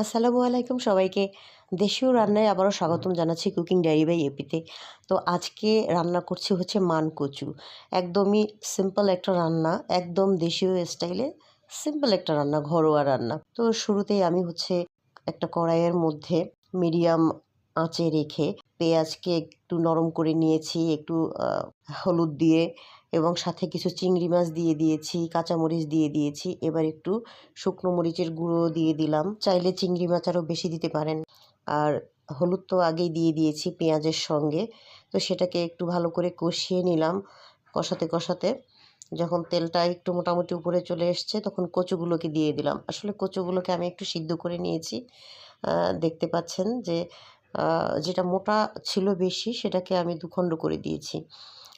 আসসালামু আলাইকুম সবাইকে। দেশীয় রান্নায় আবারও স্বাগতম জানাচ্ছি কুকিং ডায়েরি বাই এপিতে। তো আজকে রান্না করছি হচ্ছে মান কচু। একদমই সিম্পল একটা রান্না, একদম দেশীয় স্টাইলে সিম্পল একটা রান্না, ঘরোয়া রান্না। তো শুরুতেই আমি হচ্ছে একটা কড়াইয়ের মধ্যে মিডিয়াম আঁচে রেখে পেঁয়াজকে একটু নরম করে নিয়েছি, একটু হলুদ দিয়ে এবং সাথে কিছু চিংড়ি মাছ দিয়ে দিয়েছি, কাঁচামরিচ দিয়ে দিয়েছি। এবার একটু শুকনো মরিচের গুঁড়ো দিয়ে দিলাম। চাইলে চিংড়ি মাছ আরও বেশি দিতে পারেন। আর হলুদ তো আগেই দিয়ে দিয়েছি পেঁয়াজের সঙ্গে। তো সেটাকে একটু ভালো করে কষিয়ে নিলাম কষাতে কষাতে। যখন তেলটা একটু মোটামুটি উপরে চলে এসছে, তখন কচুগুলোকে দিয়ে দিলাম। আসলে কচুগুলোকে আমি একটু সিদ্ধ করে নিয়েছি। দেখতে পাচ্ছেন যে যেটা মোটা ছিল বেশি, সেটাকে আমি দুখণ্ড করে দিয়েছি।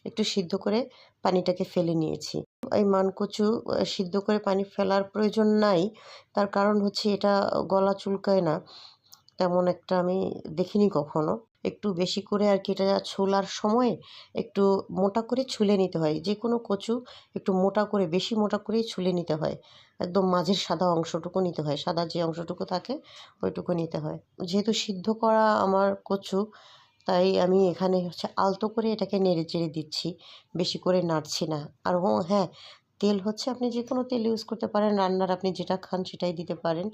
একটু সিদ্ধ করে পানিটাকে ফেলে নিয়েছি। এই মানকচু সিদ্ধ করে পানি ফেলার প্রয়োজন নাই। তার কারণ হচ্ছে এটা গলা চুলকায় না। তেমন একটা আমি দেখিনি কখনো। একটু বেশি করে আর কি এটা ছোলার সময় একটু মোটা করে ছুলে নিতে হয়। যে কোনো কচু একটু মোটা করে, বেশি মোটা করেই ছুলে নিতে হয়। একদম মাঝের সাদা অংশটুকু নিতে হয়। সাদা যে অংশটুকু থাকে, ওইটুকু নিতে হয়। যেহেতু সিদ্ধ করা আমার কচু তাই আমি এখানে হচ্ছে আলতো করে এটাকে নেড়ে চেড়ে দিচ্ছি, বেশি করে নাড়ছি না। আর ও হ্যাঁ তেল হচ্ছে আপনি যে কোনো তেল ইউজ করতে পারেন, রান্নার আপনি যেটা খান সেটাই দিতে পারেন।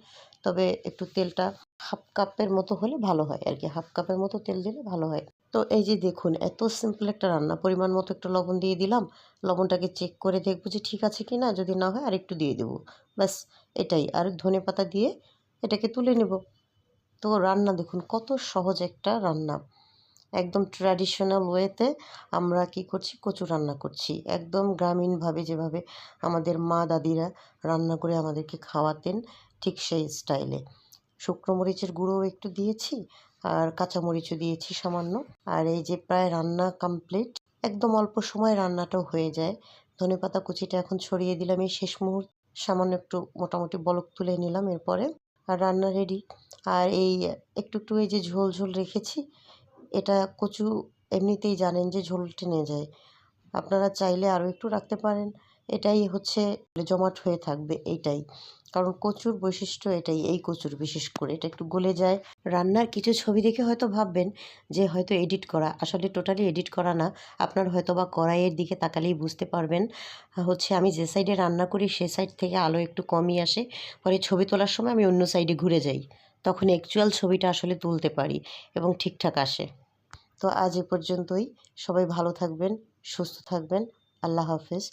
তবে একটু তেলটা হাফ কাপের মতো হলে ভালো হয় আর কি হাফ কাপের মতো তেল দিলে ভালো হয়। তো এই যে দেখুন, এত সিম্পল একটা রান্না, পরিমাণ মতো একটু লবণ দিয়ে দিলাম, লবণটাকে চেক করে দেখব যে ঠিক আছে কি না যদি না হয় আর একটু দিয়ে দেবো। ব্যাস, এটাই। আর ধনে পাতা দিয়ে এটাকে তুলে নেব। তো রান্না দেখুন, কত সহজ একটা রান্না। একদম ট্র্যাডিশনাল ওয়েতে আমরা কি করছি? কচু রান্না করছি। একদম গ্রামীণভাবে যেভাবে আমাদের মা দাদিরা রান্না করে আমাদেরকে খাওয়াতেন ঠিক সেই স্টাইলে শুকনো মরিচের গুঁড়োও একটু দিয়েছি আর কাঁচা মরিচও দিয়েছি সামান্য। আর এই যে প্রায় রান্না কমপ্লিট একদম অল্প সময় রান্নাটাও হয়ে যায়। ধনেপাতা কুচিটা এখন ছড়িয়ে দিলাম এই শেষ মুহূর্তে। সামান্য একটু মোটামুটি বলক তুলে নিলাম এরপরে। আর রান্না রেডি আর এই একটু একটু এই যে ঝোল ঝোল রেখেছি এটা কচু এমনিতেই জানেন যে ঝোল টেনে যায়। আপনারা চাইলে আরও একটু রাখতে পারেন। এটাই হচ্ছে জমাট হয়ে থাকবে এইটাই। কারণ কচুর বৈশিষ্ট্য এটাই, এই কচুর বিশেষ করে। এটা একটু গলে যায়। রান্নার কিছু ছবি দেখে হয়তো ভাববেন যে হয়তো এডিট করা, আসলে টোটালি এডিট করা না। আপনার হয়তো বা কড়াইয়ের দিকে তাকালেই বুঝতে পারবেন। হচ্ছে আমি যে সাইডে রান্না করি সে সাইড থেকে আলো একটু কমই আসে। পরে ছবি তোলার সময় আমি অন্য সাইডে ঘুরে যাই। তখন অ্যাকচুয়াল ছবিটা আসলে তুলতে পারি এবং ঠিকঠাক আসে। তো আজ এ পর্যন্তই। সবাই ভালো থাকবেন, সুস্থ থাকবেন। আল্লাহ হাফেজ।